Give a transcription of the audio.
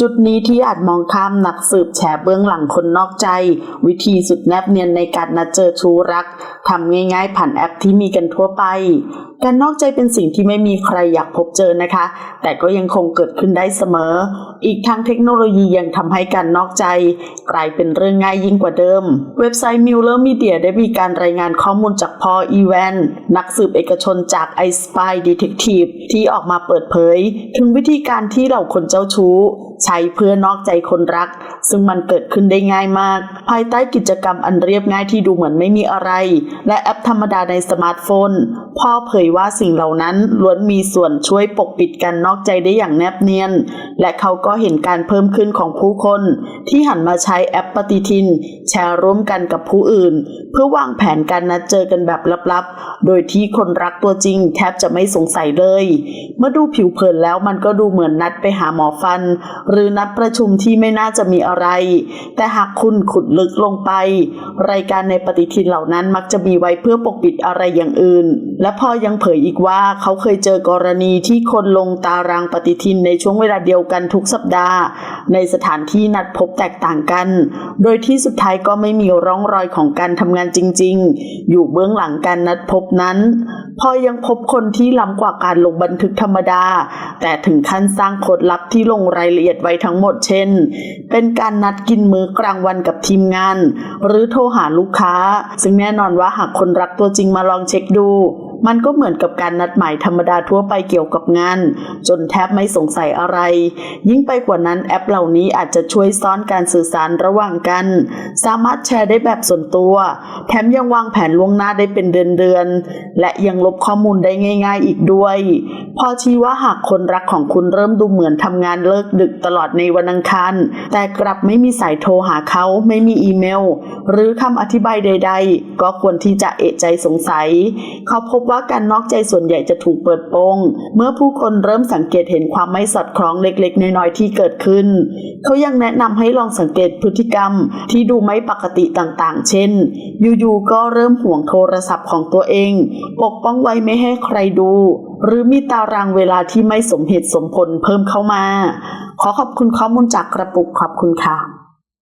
จุดนี้ที่อาจมองข้ามนักสืบแฉเบื้องหลังคนนอกใจ วิธีสุดแนบเนียนในการนัดเจอชู้รักทำง่ายๆผ่านแอปที่มีกันทั่วไป การนอกใจเป็นสิ่งที่ไม่มีใครอยากพบเจอนะคะ แต่ก็ยังคงเกิดขึ้นได้เสมอ อีกทั้งเทคโนโลยียังทำให้การนอกใจ กลายเป็นเรื่องง่ายยิ่งกว่าเดิม เว็บไซต์ Mueller Media ได้มีการรายงานข้อมูลจากพออีแวนนักสืบเอกชนจาก i Spy Detective ที่ออกมาเปิดเผย ถึงวิธีการที่เหล่าคนเจ้าชู้ ใช้เพื่อนอกใจคนรัก ซึ่งมันเกิดขึ้นได้ง่ายมาก ภายใต้กิจกรรมอันเรียบง่ายที่ดูเหมือนไม่มีอะไร และแอปธรรมดาในสมาร์ทโฟน พ่อเผยว่าสิ่งเหล่านั้นล้วนมีส่วนช่วยปกปิดการนอกใจได้อย่างแนบเนียน และเขาก็เห็นการเพิ่มขึ้นของผู้คนที่หันมาใช้แอปปฏิทิน แชร์ร่วมกันกับผู้อื่น เพื่อวางแผนการนัดเจอกันแบบลับๆ โดยที่คนรักตัวจริงแทบจะไม่สงสัยเลย เมื่อดูผิวเผินแล้วมันก็ดูเหมือนนัดไปหาหมอฟัน หรือนัดประชุมที่ไม่น่าจะมีอะไร แต่หากคุณขุดลึกลงไป รายการในปฏิทินเหล่านั้นมักจะมีไว้เพื่อปกปิดอะไรอย่างอื่น และพอยังเผยอีกว่าเขาเคยเจอกรณีที่คนลงตารางปฏิทินในช่วงเวลาเดียวกันทุกสัปดาห์ ในสถานที่นัดพบแตกต่างกัน โดยที่สุดท้ายก็ไม่มีร่องรอยของการทำงานจริง ๆ อยู่เบื้องหลังการนัดพบนั้นพอยังพบคนที่ล้ำกว่าการลงบันทึกธรรมดา แต่ถึงขั้นสร้างโคดลับที่ลงรายละเอียดไว้ทั้งหมดเช่น เป็นการนัดกินมื้อกลางวันกับทีมงาน หรือโทรหาลูกค้า ซึ่งแน่นอนว่าหากคนรักตัวจริงมาลองเช็คดู มันก็เหมือนกับการนัดหมายธรรมดาทั่วไปเกี่ยวกับงาน จนแทบไม่สงสัยอะไร ยิ่งไปกว่านั้นแอปเหล่านี้อาจจะช่วยซ่อนการสื่อสารระหว่างกัน สามารถแชร์ได้แบบส่วนตัว แถมยังวางแผนล่วงหน้าได้เป็นเดือนๆ และยังลบข้อมูลได้ง่าย ๆ อีกด้วย พอชี้ว่าหากคนรักของคุณเริ่มดูเหมือนทำงานเลิกดึกตลอดในวันอังคารแต่กลับไม่มีสายโทรหาเขาไม่มีอีเมล หรือคำอธิบายใด ๆ ก็ควรที่จะเอะใจสงสัย เขาพบว่าการนอกใจส่วนใหญ่จะถูกเปิดโปงเมื่อผู้คนเริ่มสังเกตเห็นความไม่สอดคล้องเล็กๆ น้อยๆที่เกิดขึ้น เขายังแนะนำให้ลองสังเกตพฤติกรรมที่ดูไม่ปกติต่างๆ เช่น อยู่ๆก็เริ่มห่วงโทรศัพท์ของตัวเอง ปกป้องไว้ไม่ให้ใครดู หรือมีตารางเวลาที่ไม่สมเหตุสมผลเพิ่มเข้ามา ขอขอบคุณข้อมูลจากกระปุกขอบคุณค่ะ